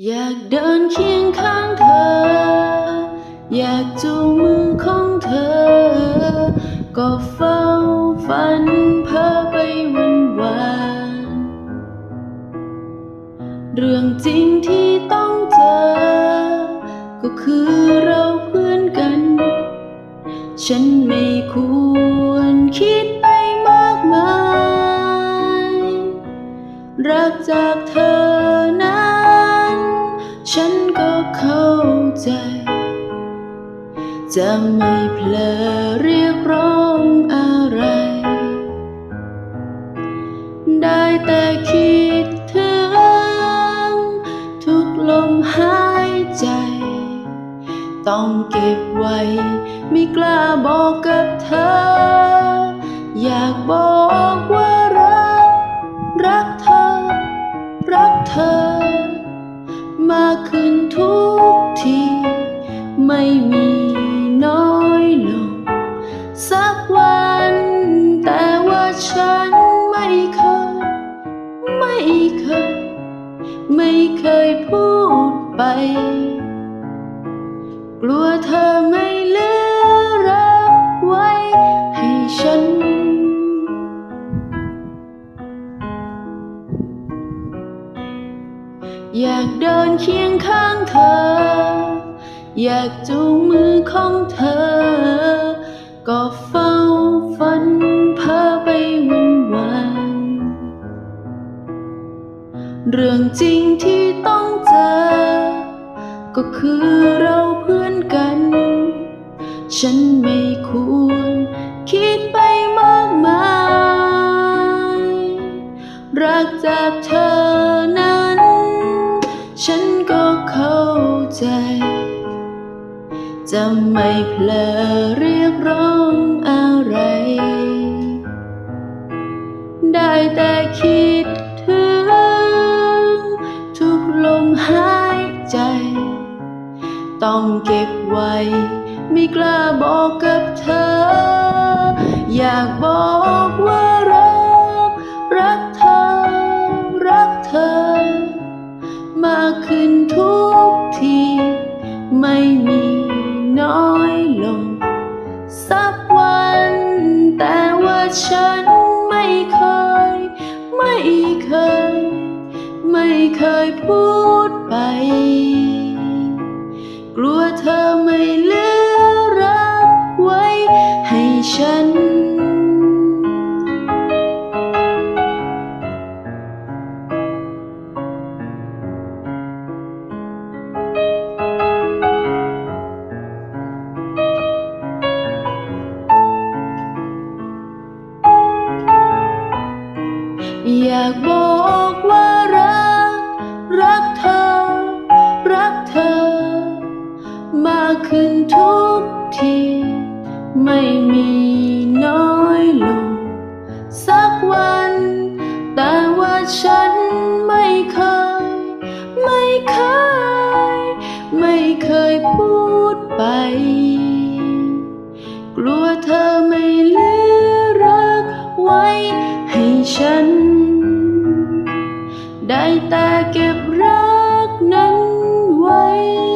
อยากเดินเคียงข้างเธอ อยากจูงมือของเธอ ก็เฝ้าฝันเพ้อไปวันวานเรื่องจริงที่ต้องเจอ ก็คือเราเพื่อนกัน ฉันไม่ควรคิดไปมากมาย รักจากเธอ ฉันก็เข้าใจ จะไม่เพลอเรียกร้องอะไร ได้แต่คิดถึง ทุกลมหายใจ ต้องเก็บไว้ ไม่กล้าบอกกับเธอ อยากบอก ทุกที ไม่มีน้อยลง สักวัน แต่ว่าฉันไม่เคย ไม่เคย ไม่เคยพูดไป กลัวเธอไม่ อยากเดินเคียงข้างเธอ อยากจูงมือของเธอ ก็เฝ้าฝันเพ้อไปวันวานเรื่องจริงที่ต้องเจอ ก็คือเราเพื่อนกัน ฉันไม่ควรคิดไปมากมาย รักจากเธอ จะไม่เพลอเรียกร้องอะไร ได้แต่คิดถึง ทุกลมหายใจ ต้องเก็บไว้ ไม่กล้าบอกกับเธอ อยากบอกว่ารัก รักเธอ รักเธอ มากขึ้นทุกที ไม่มี น้อยลง สักวัน แต่ว่าฉันไม่เคย ไม่เคย ไม่เคยพูดไป กลัวเธอไม่ อยากบอกว่ารัก รักเธอ รักเธอ มากขึ้นทุกที ไม่มีน้อยลง สักวัน แต่ว่าฉันไม่เคย ไม่เคย ไม่เคยพูดไป กลัวเธอไม่เหลือรักไว้ให้ฉัน đại ta kịp rác nắng quay.